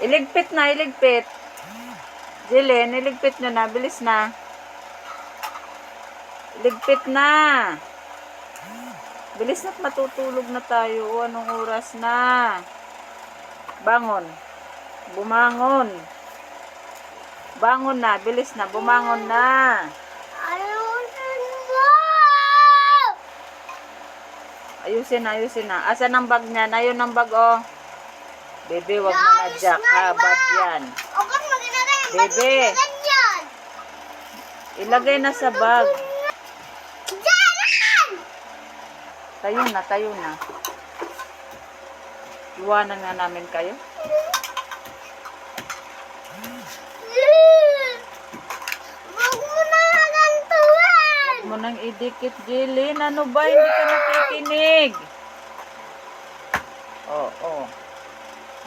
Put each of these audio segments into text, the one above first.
Iligpit na, iligpit. Jillian, iligpit nyo na. Bilis na. Iligpit na. Bilis na't matutulog na tayo. O, Anong oras na? Bangon. Bumangon. Bangon na. Bilis na. Bumangon na. Ayusin na, ayusin na. Asan ang bag niyan? Ayun ang bag, oh. Bebe, wag mo na, Jack, na, ha? Bad yan. O, ba't mo ginagay? Bebe. Ilagay na sa bag. Tayo na, tayo na. Iwanan nga namin kayo. Mo na nang idikit, Jillian. Ano ba? Hindi ka nakikinig. Oo, oh, oo.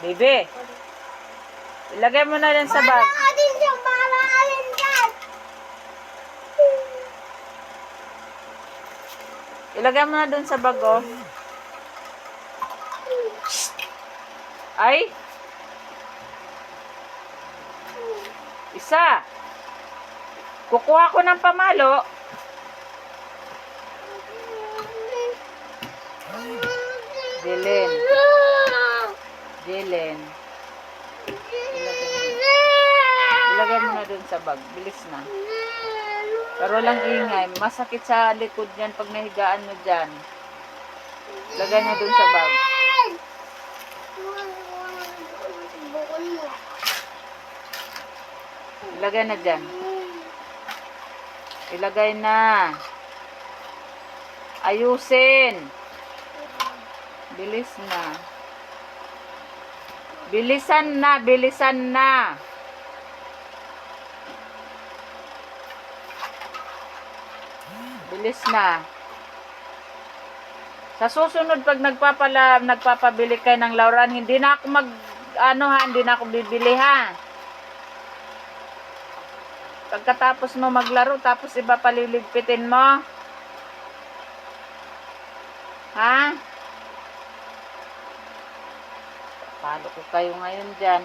Bebe, ilagay mo na yan sa bag. Para din siya, para alin dyan! Ilagay mo na dun sa bag, oh. Ay! Isa! Kukuha ko ng pamalo. Jillian. Jillian. Ilagay mo na dun sa bag. Bilis na. Pero lang ingay. Masakit sa likod niyan pag nahigaan mo dyan. Lagay niya dun sa bag. Ilagay na dyan. Ilagay na. Ayusin. Bilis na. Bilisan na, bilisan na. Bilis na. Sa susunod pag nagpapala nagpapabili kayo ng lauran, hindi na ako mag ano ha, hindi na ako bibili ha. Pagkatapos mo maglaro, tapos iba paliligpitin mo. Ha? Palo ko kayo ngayon dyan.